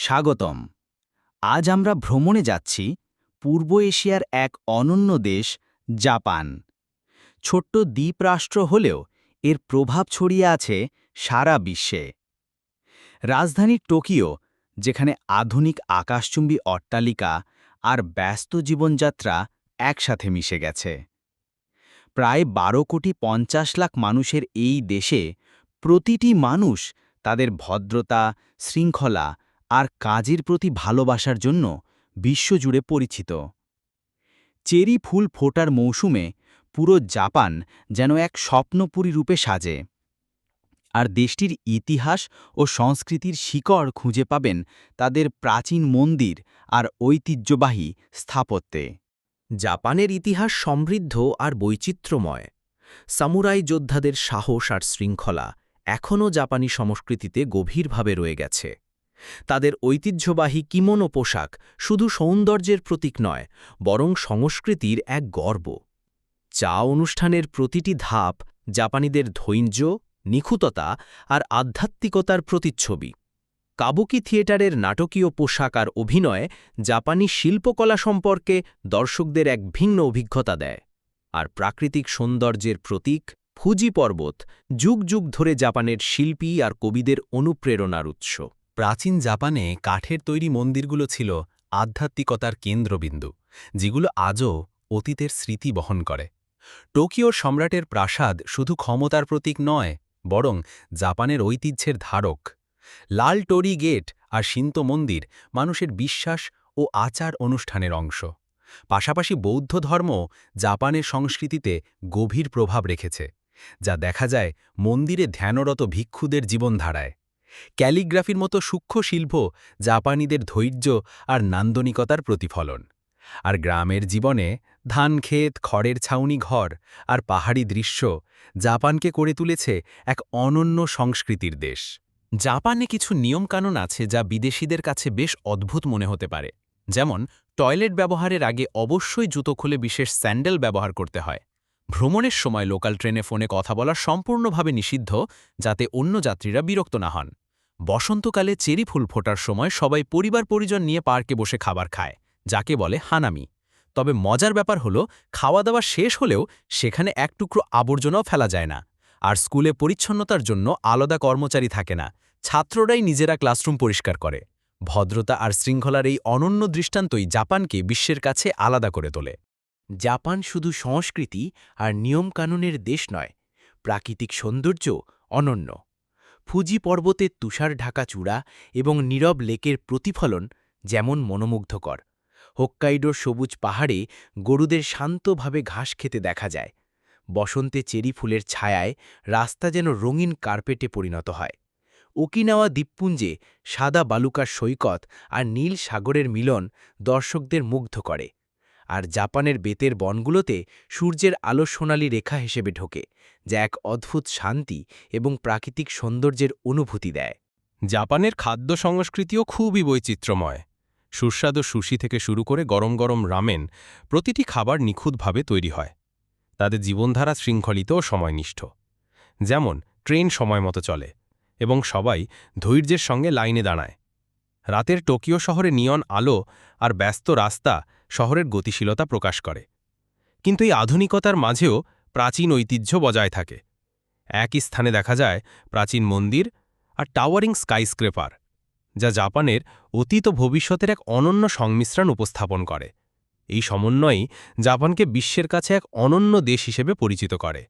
স্বাগতম। আজ আমরা ভ্রমণে যাচ্ছি পূর্ব এশিয়ার এক অনন্য দেশ, জাপান। ছোট্ট দ্বীপরাষ্ট্র হলেও এর প্রভাব ছড়িয়ে আছে সারা বিশ্বে। রাজধানী টোকিও, যেখানে আধুনিক আকাশচুম্বী অট্টালিকা আর ব্যস্ত জীবনযাত্রা একসাথে মিশে গেছে। প্রায় বারো কোটি পঞ্চাশ লাখ মানুষের এই দেশে প্রতিটি মানুষ তাদের ভদ্রতা, শৃঙ্খলা আর কাজের প্রতি ভালোবাসার জন্য বিশ্বজুড়ে পরিচিত। চেরি ফুল ফোটার মৌসুমে পুরো জাপান যেন এক স্বপ্নপুরী রূপে সাজে। আর দেশটির ইতিহাস ও সংস্কৃতির শিকড় খুঁজে পাবেন তাদের প্রাচীন মন্দির আর ঐতিহ্যবাহী স্থাপত্যে। জাপানের ইতিহাস সমৃদ্ধ আর বৈচিত্র্যময়। সামুরাই যোদ্ধাদের সাহস আর শৃঙ্খলা এখনও জাপানি সংস্কৃতিতে গভীরভাবে রয়ে গেছে। তাদের ঐতিহ্যবাহী কিমোনো পোশাক শুধু সৌন্দর্যের প্রতীক নয়, বরং সংস্কৃতির এক গর্ব। চা অনুষ্ঠানের প্রতিটি ধাপ জাপানিদের ধৈর্য, নিখুততা আর আধ্যাত্মিকতার প্রতিচ্ছবি। কাবুকি থিয়েটারের নাটকীয় পোশাক আর অভিনয় জাপানি শিল্পকলা সম্পর্কে দর্শকদের এক ভিন্ন অভিজ্ঞতা দেয়। আর প্রাকৃতিক সৌন্দর্যের প্রতীক ফুজি পর্বত যুগ যুগ ধরে জাপানের শিল্পী আর কবিদের অনুপ্রেরণার উৎস। প্রাচীন জাপানে কাঠের তৈরি মন্দিরগুলো ছিল আধ্যাত্মিকতার কেন্দ্রবিন্দু, যেগুলো আজও অতীতের স্মৃতি বহন করে। টোকিওর সম্রাটের প্রাসাদ শুধু ক্ষমতার প্রতীক নয়, বরং জাপানের ঐতিহ্যের ধারক। লাল টোরি গেট আর শিন্ত মন্দির মানুষের বিশ্বাস ও আচার অনুষ্ঠানের অংশ। পাশাপাশি বৌদ্ধ ধর্ম জাপানের সংস্কৃতিতে গভীর প্রভাব রেখেছে, যা দেখা যায় মন্দিরে ধ্যানরত ভিক্ষুদের জীবনধারায়। ক্যালিগ্রাফির মতো সূক্ষ্ম শিল্প জাপানিদের ধৈর্য আর নান্দনিকতার প্রতিফলন। আর গ্রামের জীবনে ধানক্ষেত খড়ের ছাউনি ঘর আর পাহাড়ি দৃশ্য জাপানকে করে তুলেছে এক অনন্য সংস্কৃতির দেশ। জাপানে কিছু নিয়মকানুন আছে যা বিদেশিদের কাছে বেশ অদ্ভুত মনে হতে পারে। যেমন, টয়লেট ব্যবহারের আগে অবশ্যই জুতো খুলে বিশেষ স্যান্ডেল ব্যবহার করতে হয়। ভ্রমণের সময় লোকাল ট্রেনে ফোনে কথা বলা সম্পূর্ণভাবে নিষিদ্ধ, যাতে অন্য যাত্রীরা বিরক্ত না হন। বসন্তকালে চেরি ফুল ফোটার সময় সবাই পরিবার পরিজন নিয়ে পার্কে বসে খাবার খায়, যাকে বলে হানামি। তবে মজার ব্যাপার হলো খাওয়া দাওয়া শেষ হলেও সেখানে এক টুকরো আবর্জনাও ফেলা যায় না। আর স্কুলে পরিচ্ছন্নতার জন্য আলাদা কর্মচারী থাকে না, ছাত্ররাই নিজেরা ক্লাসরুম পরিষ্কার করে। ভদ্রতা আর শৃঙ্খলার এই অনন্য দৃষ্টান্তই জাপানকে বিশ্বের কাছে আলাদা করে তোলে। জাপান শুধু সংস্কৃতি আর নিয়মকানুনের দেশ নয়, প্রাকৃতিক সৌন্দর্য অনন্য। ফুজি পর্বতের তুষার ঢাকা চূড়া এবং নীরব লেকের প্রতিফলন যেমন মনোমুগ্ধকর। হোক্কাইডোর সবুজ পাহাড়ে গরুদের শান্তভাবে ঘাস খেতে দেখা যায়। বসন্তে চেরি ফুলের ছায়ায় রাস্তা যেন রঙিন কার্পেটে পরিণত হয়। ওকিনাওয়া দ্বীপপুঞ্জে সাদা বালুকার সৈকত আর নীল সাগরের মিলন দর্শকদের মুগ্ধ করে। আর জাপানের বেতের বনগুলোতে সূর্যের আলো সোনালি রেখা হিসেবে ঢোকে, যা এক অদ্ভুত শান্তি এবং প্রাকৃতিক সৌন্দর্যের অনুভূতি দেয়। জাপানের খাদ্য সংস্কৃতিও খুবই বৈচিত্র্যময়। সুস্বাদু সুশি থেকে শুরু করে গরম গরম রামেন প্রতিটি খাবার নিখুঁতভাবে তৈরি হয়। তাদের জীবনধারা শৃঙ্খলিত ও সময়নিষ্ঠ। যেমন, ট্রেন সময় মতো চলে এবং সবাই ধৈর্যের সঙ্গে লাইনে দাঁড়ায়। রাতের টোকিও শহরে নিয়ন আলো আর ব্যস্ত রাস্তা শহরের গতিশীলতা প্রকাশ করে। কিন্তু এই আধুনিকতার মাঝেও প্রাচীন ঐতিহ্য বজায় থাকে। একই স্থানে দেখা যায় প্রাচীন মন্দির আর টাওয়ারিং স্কাইস্ক্রেপার, যা জাপানের অতীত ভবিষ্যতের এক অনন্য সংমিশ্রণ উপস্থাপন করে। এই সমন্বয়ই জাপানকে বিশ্বের কাছে এক অনন্য দেশ হিসেবে পরিচিত করে।